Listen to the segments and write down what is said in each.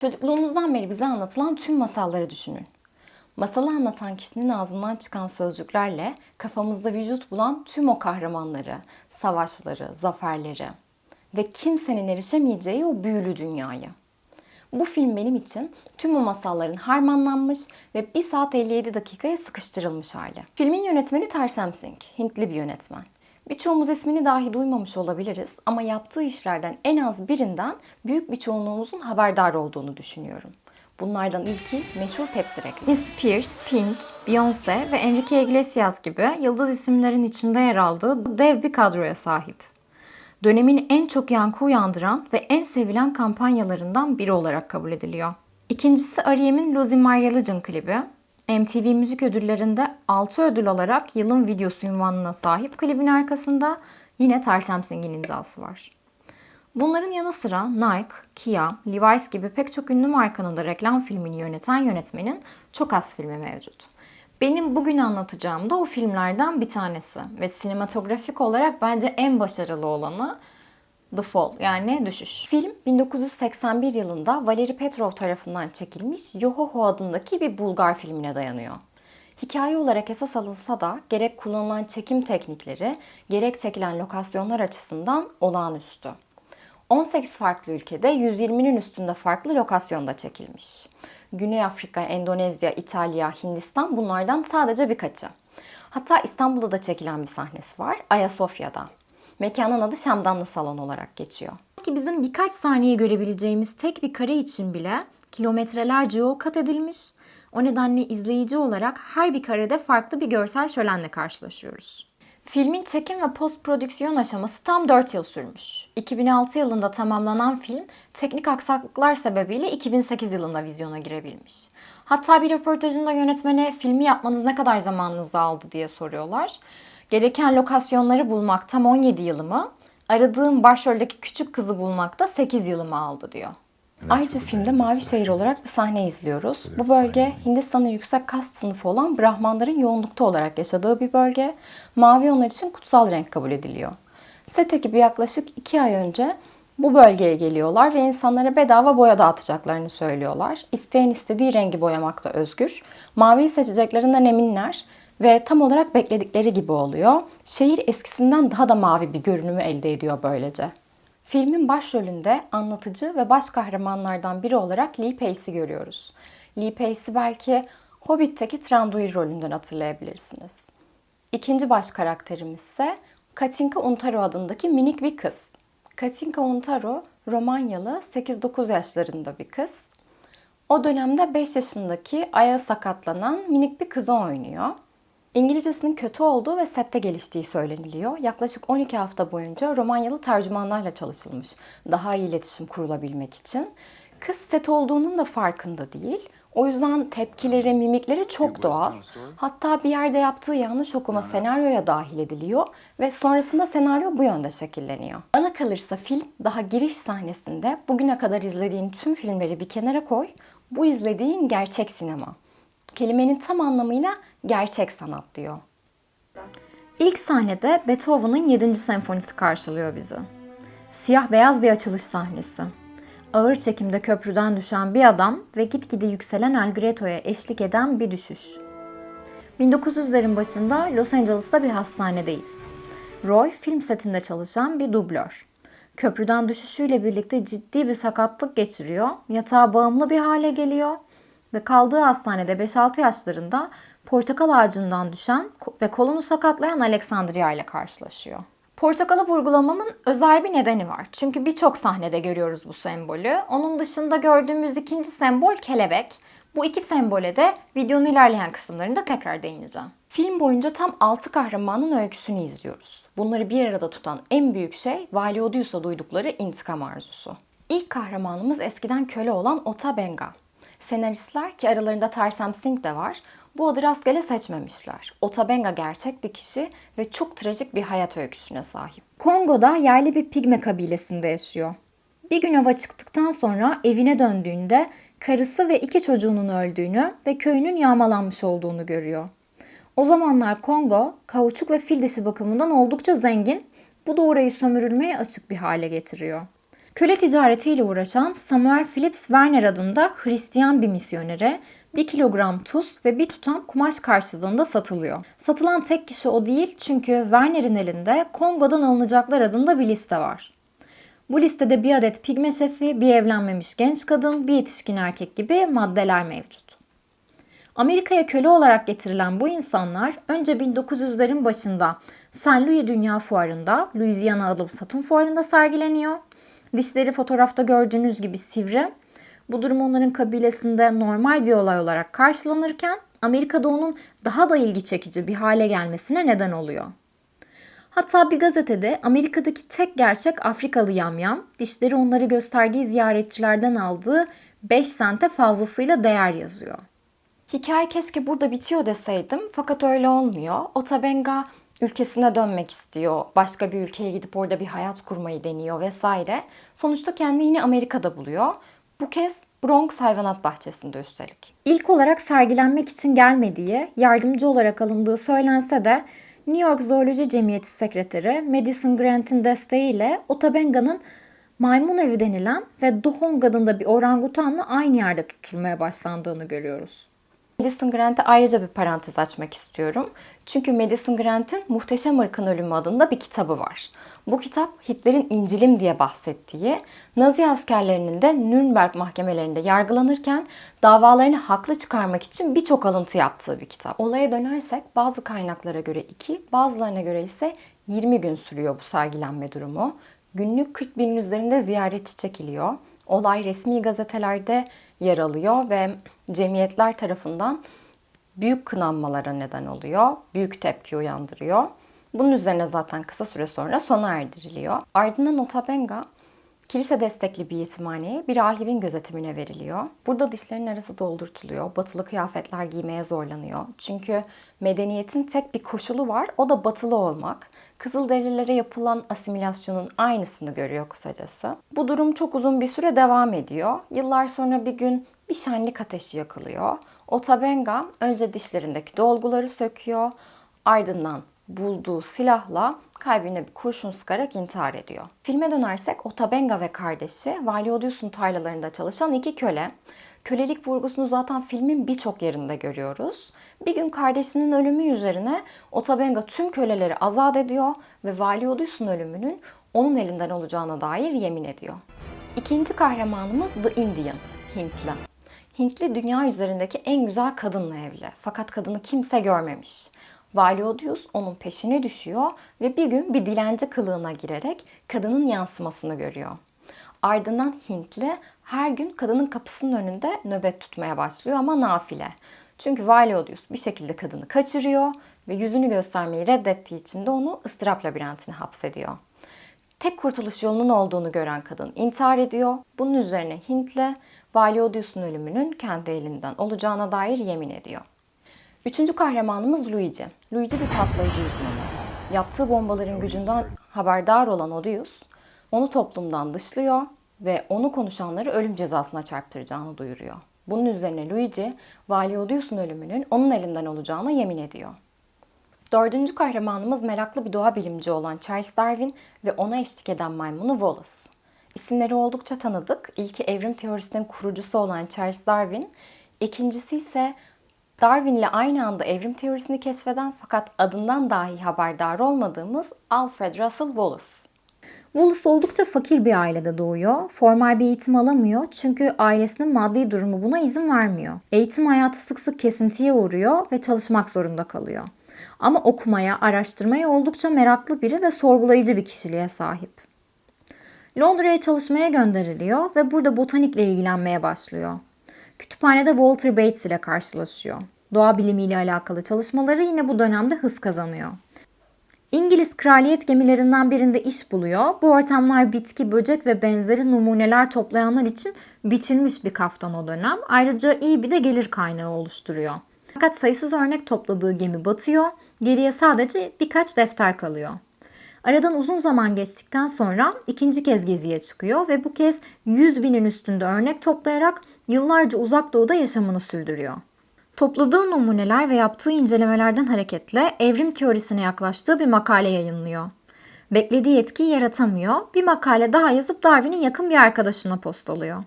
Çocukluğumuzdan beri bize anlatılan tüm masalları düşünün. Masalı anlatan kişinin ağzından çıkan sözcüklerle kafamızda vücut bulan tüm o kahramanları, savaşları, zaferleri ve kimsenin erişemeyeceği o büyülü dünyayı. Bu film benim için tüm o masalların harmanlanmış ve 1 saat 57 dakikaya sıkıştırılmış hali. Filmin yönetmeni Tarsem Singh, Hintli bir yönetmen. Birçoğumuz ismini dahi duymamış olabiliriz ama yaptığı işlerden en az birinden büyük bir çoğunluğumuzun haberdar olduğunu düşünüyorum. Bunlardan ilki meşhur Pepsi reklamı. Britney Spears, Pink, Beyoncé ve Enrique Iglesias gibi yıldız isimlerin içinde yer aldığı dev bir kadroya sahip. Dönemin en çok yankı uyandıran ve en sevilen kampanyalarından biri olarak kabul ediliyor. İkincisi R.E.M'in Losing My Religion klibi. MTV Müzik Ödülleri'nde 6 ödül alarak yılın videosu ünvanına sahip klibin arkasında yine Tarsem Singh'in imzası var. Bunların yanı sıra Nike, Kia, Levi's gibi pek çok ünlü markanın da reklam filmini yöneten yönetmenin çok az filmi mevcut. Benim bugün anlatacağım da o filmlerden bir tanesi ve sinematografik olarak bence en başarılı olanı The Fall yani Düşüş. Film 1981 yılında Valeri Petrov tarafından çekilmiş Yohoho adındaki bir Bulgar filmine dayanıyor. Hikaye olarak esas alınsa da gerek kullanılan çekim teknikleri, gerek çekilen lokasyonlar açısından olağanüstü. 18 farklı ülkede 120'nin üstünde farklı lokasyonda çekilmiş. Güney Afrika, Endonezya, İtalya, Hindistan bunlardan sadece birkaçı. Hatta İstanbul'da da çekilen bir sahnesi var, Ayasofya'da. Mekanın adı Şamdanlı Salon olarak geçiyor. Ki bizim birkaç saniye görebileceğimiz tek bir kare için bile kilometrelerce yol kat edilmiş. O nedenle izleyici olarak her bir karede farklı bir görsel şölenle karşılaşıyoruz. Filmin çekim ve post prodüksiyon aşaması tam 4 yıl sürmüş. 2006 yılında tamamlanan film teknik aksaklıklar sebebiyle 2008 yılında vizyona girebilmiş. Hatta bir röportajında yönetmene filmi yapmanız ne kadar zamanınızı aldı diye soruyorlar. Gereken lokasyonları bulmak tam 17 yılımı, aradığım başroldeki küçük kızı bulmak da 8 yılımı aldı diyor. Ayrıca filmde Mavi Şehir olarak bir sahne izliyoruz. Bu bölge Hindistan'ın yüksek kast sınıfı olan Brahmanların yoğunlukta olarak yaşadığı bir bölge. Mavi onlar için kutsal renk kabul ediliyor. Set ekibi yaklaşık 2 ay önce bu bölgeye geliyorlar ve insanlara bedava boya dağıtacaklarını söylüyorlar. İsteyen istediği rengi boyamakta özgür. Maviyi seçeceklerinden eminler ve tam olarak bekledikleri gibi oluyor. Şehir eskisinden daha da mavi bir görünümü elde ediyor böylece. Filmin başrolünde anlatıcı ve baş kahramanlardan biri olarak Lee Pace'i görüyoruz. Lee Pace'i belki Hobbit'teki Thranduil rolünden hatırlayabilirsiniz. İkinci baş karakterimiz ise Katinka Untaro adındaki minik bir kız. Katinka Untaro Romanyalı 8-9 yaşlarında bir kız. O dönemde 5 yaşındaki ayağı sakatlanan minik bir kızı oynuyor. İngilizcesinin kötü olduğu ve sette geliştiği söyleniliyor. Yaklaşık 12 hafta boyunca Romanyalı tercümanlarla çalışılmış daha iyi iletişim kurulabilmek için. Kız set olduğunun da farkında değil. O yüzden tepkileri, mimikleri çok doğal. Hatta bir yerde yaptığı yanlış okuma senaryoya dahil ediliyor ve sonrasında senaryo bu yönde şekilleniyor. Bana kalırsa film daha giriş sahnesinde bugüne kadar izlediğin tüm filmleri bir kenara koy. Bu izlediğin gerçek sinema. Kelimenin tam anlamıyla gerçek sanat diyor. İlk sahnede Beethoven'ın 7. senfonisi karşılıyor bizi. Siyah beyaz bir açılış sahnesi. Ağır çekimde köprüden düşen bir adam ve gitgide yükselen Algreto'ya eşlik eden bir düşüş. 1900'lerin başında Los Angeles'ta bir hastanedeyiz. Roy film setinde çalışan bir dublör. Köprüden düşüşüyle birlikte ciddi bir sakatlık geçiriyor, yatağa bağımlı bir hale geliyor ve kaldığı hastanede 5-6 yaşlarında portakal ağacından düşen ve kolunu sakatlayan Alexandria ile karşılaşıyor. Portakalı vurgulamamın özel bir nedeni var. Çünkü birçok sahnede görüyoruz bu sembolü. Onun dışında gördüğümüz ikinci sembol kelebek. Bu iki sembole de videonun ilerleyen kısımlarında tekrar değineceğim. Film boyunca tam 6 kahramanın öyküsünü izliyoruz. Bunları bir arada tutan en büyük şey Vali Odius'a duydukları intikam arzusu. İlk kahramanımız eskiden köle olan Ota Benga. Senaristler ki aralarında Tarsem Singh de var, bu adı rastgele seçmemişler. Otabenga gerçek bir kişi ve çok trajik bir hayat öyküsüne sahip. Kongo'da yerli bir pigme kabilesinde yaşıyor. Bir gün hava çıktıktan sonra evine döndüğünde karısı ve iki çocuğunun öldüğünü ve köyünün yağmalanmış olduğunu görüyor. O zamanlar Kongo, kauçuk ve fil dişi bakımından oldukça zengin, bu da orayı sömürülmeye açık bir hale getiriyor. Köle ticaretiyle uğraşan Samuel Phillips Werner adında Hristiyan bir misyonere 1 kilogram tuz ve bir tutam kumaş karşılığında satılıyor. Satılan tek kişi o değil çünkü Werner'in elinde Kongo'dan alınacaklar adında bir liste var. Bu listede bir adet pigme şefi, bir evlenmemiş genç kadın, bir yetişkin erkek gibi maddeler mevcut. Amerika'ya köle olarak getirilen bu insanlar önce 1900'lerin başında St. Louis Dünya Fuarı'nda, Louisiana Alım Satım Fuarı'nda sergileniyor. Dişleri fotoğrafta gördüğünüz gibi sivri. Bu durum onların kabilesinde normal bir olay olarak karşılanırken Amerika'da onun daha da ilgi çekici bir hale gelmesine neden oluyor. Hatta bir gazetede Amerika'daki tek gerçek Afrikalı yamyam, dişleri onları gösterdiği ziyaretçilerden aldığı 5 sente fazlasıyla değer yazıyor. Hikaye keşke burada bitiyor deseydim fakat öyle olmuyor. Otabenga ülkesine dönmek istiyor. Başka bir ülkeye gidip orada bir hayat kurmayı deniyor vesaire. Sonuçta kendini yine Amerika'da buluyor. Bu kez Bronx Hayvanat Bahçesi'nde üstelik. İlk olarak sergilenmek için gelmediği, yardımcı olarak alındığı söylense de New York Zooloji Cemiyeti Sekreteri Madison Grant'in desteğiyle Otabenga'nın maymun evi denilen ve Dohong adında bir orangutanla aynı yerde tutulmaya başlandığını görüyoruz. Madison Grant'e ayrıca bir parantez açmak istiyorum. Çünkü Madison Grant'in Muhteşem Irkın Ölümü adında bir kitabı var. Bu kitap Hitler'in İncilim diye bahsettiği, Nazi askerlerinin de Nürnberg mahkemelerinde yargılanırken davalarını haklı çıkarmak için birçok alıntı yaptığı bir kitap. Olaya dönersek bazı kaynaklara göre 2, bazılarına göre ise 20 gün sürüyor bu sergilenme durumu. Günlük 40 binin üzerinde ziyaretçi çekiliyor. Olay resmi gazetelerde yer alıyor ve cemiyetler tarafından büyük kınanmalara neden oluyor. Büyük tepki uyandırıyor. Bunun üzerine zaten kısa süre sonra sona erdiriliyor. Ardından Otabenga kilise destekli bir yetimhaneye bir rahibin gözetimine veriliyor. Burada dişlerin arası doldurtuluyor. Batılı kıyafetler giymeye zorlanıyor. Çünkü medeniyetin tek bir koşulu var. O da batılı olmak. Kızılderililere yapılan asimilasyonun aynısını görüyor kısacası. Bu durum çok uzun bir süre devam ediyor. Yıllar sonra bir gün bir şenlik ateşi yakılıyor. Otabenga önce dişlerindeki dolguları söküyor. Ardından bulduğu silahla kalbine bir kurşun sıkarak intihar ediyor. Filme dönersek Otabenga ve kardeşi Valiodius'un tarlalarında çalışan iki köle. Kölelik vurgusunu zaten filmin birçok yerinde görüyoruz. Bir gün kardeşinin ölümü üzerine Otabenga tüm köleleri azat ediyor ve Valiodius'un ölümünün onun elinden olacağına dair yemin ediyor. İkinci kahramanımız The Indian, Hintli. Hintli dünya üzerindeki en güzel kadınla evli. Fakat kadını kimse görmemiş. Valiodius onun peşine düşüyor ve bir gün bir dilenci kılığına girerek kadının yansımasını görüyor. Ardından Hintli her gün kadının kapısının önünde nöbet tutmaya başlıyor ama nafile. Çünkü Valiodius bir şekilde kadını kaçırıyor ve yüzünü göstermeyi reddettiği için de onu ıstırap labirentine hapsediyor. Tek kurtuluş yolunun olduğunu gören kadın intihar ediyor. Bunun üzerine Hintli Valiodius'un ölümünün kendi elinden olacağına dair yemin ediyor. Üçüncü kahramanımız Luigi. Luigi bir patlayıcı uzmanı. Yaptığı bombaların gücünden haberdar olan Odius, onu toplumdan dışlıyor ve onu konuşanları ölüm cezasına çarptıracağını duyuruyor. Bunun üzerine Luigi, Vali Odius'un ölümünün onun elinden olacağına yemin ediyor. Dördüncü kahramanımız meraklı bir doğa bilimci olan Charles Darwin ve ona eşlik eden maymunu Wallace. İsimleri oldukça tanıdık. İlki evrim teorisinin kurucusu olan Charles Darwin, ikincisi ise Darwin'le aynı anda evrim teorisini keşfeden fakat adından dahi haberdar olmadığımız Alfred Russel Wallace. Wallace oldukça fakir bir ailede doğuyor. Formal bir eğitim alamıyor çünkü ailesinin maddi durumu buna izin vermiyor. Eğitim hayatı sık sık kesintiye uğruyor ve çalışmak zorunda kalıyor. Ama okumaya, araştırmaya oldukça meraklı biri ve sorgulayıcı bir kişiliğe sahip. Londra'ya çalışmaya gönderiliyor ve burada botanikle ilgilenmeye başlıyor. Kütüphanede Walter Bates ile karşılaşıyor. Doğa bilimiyle alakalı çalışmaları yine bu dönemde hız kazanıyor. İngiliz kraliyet gemilerinden birinde iş buluyor. Bu ortamlar bitki, böcek ve benzeri numuneler toplayanlar için biçilmiş bir kaftan o dönem. Ayrıca iyi bir de gelir kaynağı oluşturuyor. Fakat sayısız örnek topladığı gemi batıyor. Geriye sadece birkaç defter kalıyor. Aradan uzun zaman geçtikten sonra ikinci kez geziye çıkıyor ve bu kez 100 binin üstünde örnek toplayarak yıllarca uzak doğuda yaşamını sürdürüyor. Topladığı numuneler ve yaptığı incelemelerden hareketle evrim teorisine yaklaştığı bir makale yayınlıyor. Beklediği etkiyi yaratamıyor. Bir makale daha yazıp Darwin'in yakın bir arkadaşına postalıyor.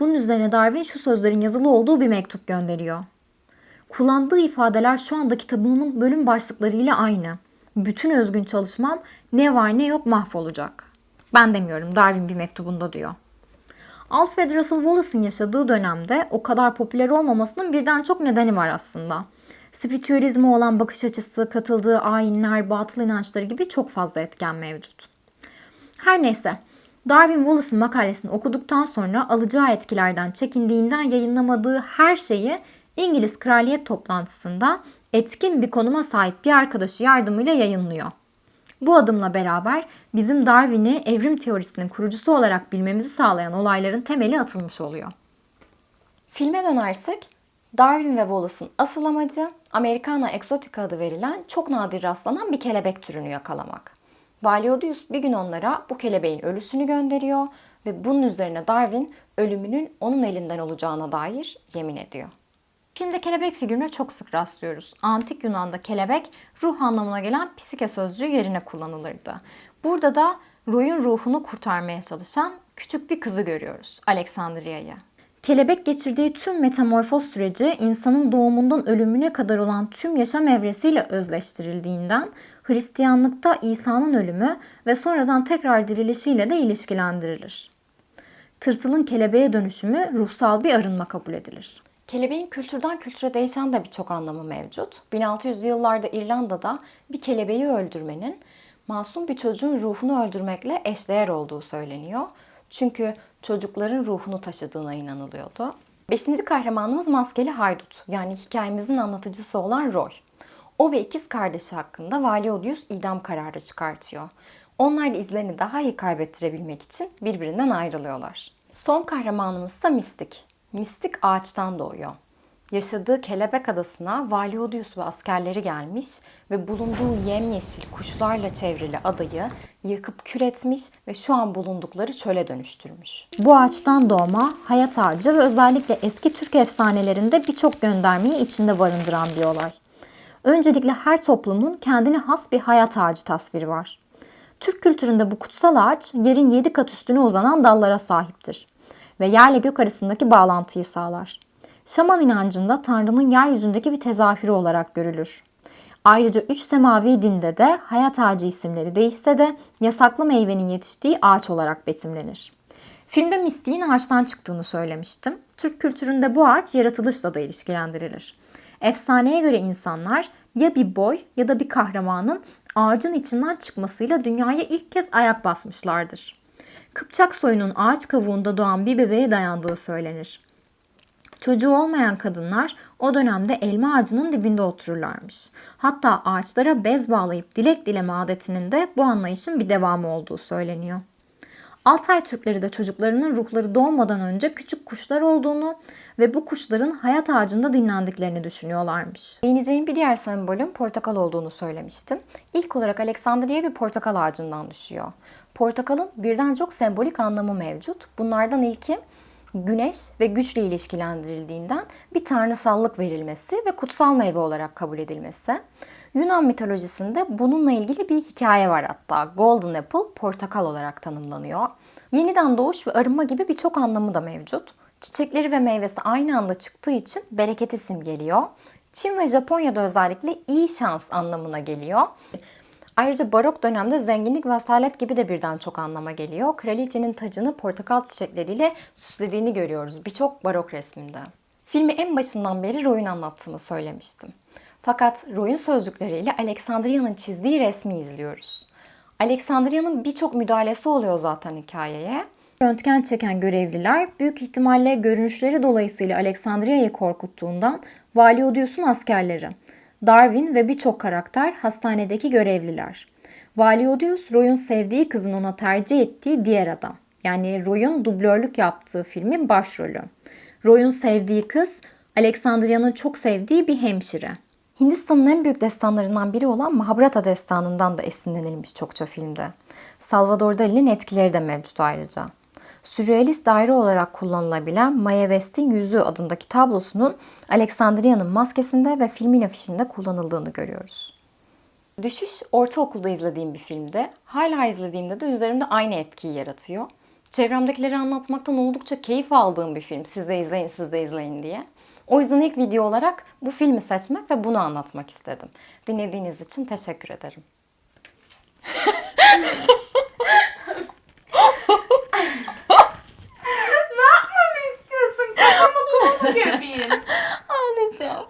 Bunun üzerine Darwin şu sözlerin yazılı olduğu bir mektup gönderiyor. Kullandığı ifadeler şu anda kitabımın bölüm başlıklarıyla aynı. Bütün özgün çalışmam ne var ne yok mahvolacak. Ben demiyorum Darwin bir mektubunda diyor. Alfred Russel Wallace'ın yaşadığı dönemde o kadar popüler olmamasının birden çok nedeni var aslında. Spiritüalizme olan bakış açısı, katıldığı ayinler, batıl inançları gibi çok fazla etken mevcut. Her neyse, Darwin Wallace'ın makalesini okuduktan sonra alacağı etkilerden çekindiğinden yayınlamadığı her şeyi İngiliz kraliyet toplantısında etkin bir konuma sahip bir arkadaşı yardımıyla yayınlıyor. Bu adımla beraber bizim Darwin'i evrim teorisinin kurucusu olarak bilmemizi sağlayan olayların temeli atılmış oluyor. Filme dönersek Darwin ve Wallace'ın asıl amacı Americana exotica adı verilen çok nadir rastlanan bir kelebek türünü yakalamak. Valiodius bir gün onlara bu kelebeğin ölüsünü gönderiyor ve bunun üzerine Darwin ölümünün onun elinden olacağına dair yemin ediyor. Filmde kelebek figürüne çok sık rastlıyoruz. Antik Yunan'da kelebek ruh anlamına gelen psike sözcüğü yerine kullanılırdı. Burada da Roy'un ruhunu kurtarmaya çalışan küçük bir kızı görüyoruz, Alexandria'yı. Kelebek geçirdiği tüm metamorfoz süreci insanın doğumundan ölümüne kadar olan tüm yaşam evresiyle özleştirildiğinden Hristiyanlıkta İsa'nın ölümü ve sonradan tekrar dirilişiyle de ilişkilendirilir. Tırtılın kelebeğe dönüşümü ruhsal bir arınma kabul edilir. Kelebeğin kültürden kültüre değişen de birçok anlamı mevcut. 1600'lü yıllarda İrlanda'da bir kelebeği öldürmenin masum bir çocuğun ruhunu öldürmekle eşdeğer olduğu söyleniyor. Çünkü çocukların ruhunu taşıdığına inanılıyordu. Beşinci kahramanımız maskeli haydut. Yani hikayemizin anlatıcısı olan Roy. O ve ikiz kardeşi hakkında Valiodius idam kararı çıkartıyor. Onlar da izlerini daha iyi kaybettirebilmek için birbirinden ayrılıyorlar. Son kahramanımız ise Mistik. Mistik ağaçtan doğuyor. Yaşadığı Kelebek Adası'na Valiodius ve askerleri gelmiş ve bulunduğu yemyeşil kuşlarla çevrili adayı yıkıp kül etmiş ve şu an bulundukları çöle dönüştürmüş. Bu ağaçtan doğma, hayat ağacı ve özellikle eski Türk efsanelerinde birçok göndermeyi içinde barındıran bir olay. Öncelikle her toplumun kendine has bir hayat ağacı tasviri var. Türk kültüründe bu kutsal ağaç yerin 7 kat üstüne uzanan dallara sahiptir ve yerle gök arasındaki bağlantıyı sağlar. Şaman inancında Tanrı'nın yeryüzündeki bir tezahürü olarak görülür. Ayrıca üç semavi dinde de hayat ağacı isimleri değişse de yasaklı meyvenin yetiştiği ağaç olarak betimlenir. Filmde mistiğin ağaçtan çıktığını söylemiştim. Türk kültüründe bu ağaç yaratılışla da ilişkilendirilir. Efsaneye göre insanlar ya bir boy ya da bir kahramanın ağacın içinden çıkmasıyla dünyaya ilk kez ayak basmışlardır. Kıpçak soyunun ağaç kavuğunda doğan bir bebeğe dayandığı söylenir. Çocuğu olmayan kadınlar o dönemde elma ağacının dibinde otururlarmış. Hatta ağaçlara bez bağlayıp dilek dileme adetinin de bu anlayışın bir devamı olduğu söyleniyor. Altay Türkleri de çocuklarının ruhları doğmadan önce küçük kuşlar olduğunu ve bu kuşların hayat ağacında dinlendiklerini düşünüyorlarmış. Değineceğim bir diğer sembolün portakal olduğunu söylemiştim. İlk olarak Alexandria bir portakal ağacından düşüyor. Portakalın birden çok sembolik anlamı mevcut. Bunlardan ilki güneş ve güçle ilişkilendirildiğinden bir tanrısallık verilmesi ve kutsal meyve olarak kabul edilmesi. Yunan mitolojisinde bununla ilgili bir hikaye var hatta. Golden Apple portakal olarak tanımlanıyor. Yeniden doğuş ve arınma gibi birçok anlamı da mevcut. Çiçekleri ve meyvesi aynı anda çıktığı için bereketi simgeliyor. Çin ve Japonya'da özellikle iyi şans anlamına geliyor. Ayrıca barok dönemde zenginlik ve asalet gibi de birden çok anlama geliyor. Kraliçenin tacını portakal çiçekleriyle süslediğini görüyoruz birçok barok resminde. Filmi en başından beri Roy'un anlattığını söylemiştim. Fakat Roy'un sözcükleriyle Alexandria'nın çizdiği resmi izliyoruz. Alexandria'nın birçok müdahalesi oluyor zaten hikayeye. Röntgen çeken görevliler büyük ihtimalle görünüşleri dolayısıyla Alexandria'yı korkuttuğundan Valiodius'un askerleri, Darwin ve birçok karakter hastanedeki görevliler. Valiodius, Roy'un sevdiği kızın ona tercih ettiği diğer adam. Yani Roy'un dublörlük yaptığı filmin başrolü. Roy'un sevdiği kız, Alexandria'nın çok sevdiği bir hemşire. Hindistan'ın en büyük destanlarından biri olan Mahabharata destanından da esinlenilmiş çokça filmde. Salvador Dali'nin etkileri de mevcut ayrıca. Sürrealist daire olarak kullanılabilen Maya West'in Yüzü adındaki tablosunun Alexandria'nın maskesinde ve filmin afişinde kullanıldığını görüyoruz. Düşüş ortaokulda izlediğim bir filmdi. Hala izlediğimde de üzerimde aynı etkiyi yaratıyor. Çevremdekileri anlatmaktan oldukça keyif aldığım bir film. Siz de izleyin, siz de izleyin diye. O yüzden ilk video olarak bu filmi seçmek ve bunu anlatmak istedim. Dinlediğiniz için teşekkür ederim. yapayım. Ağlayacağım.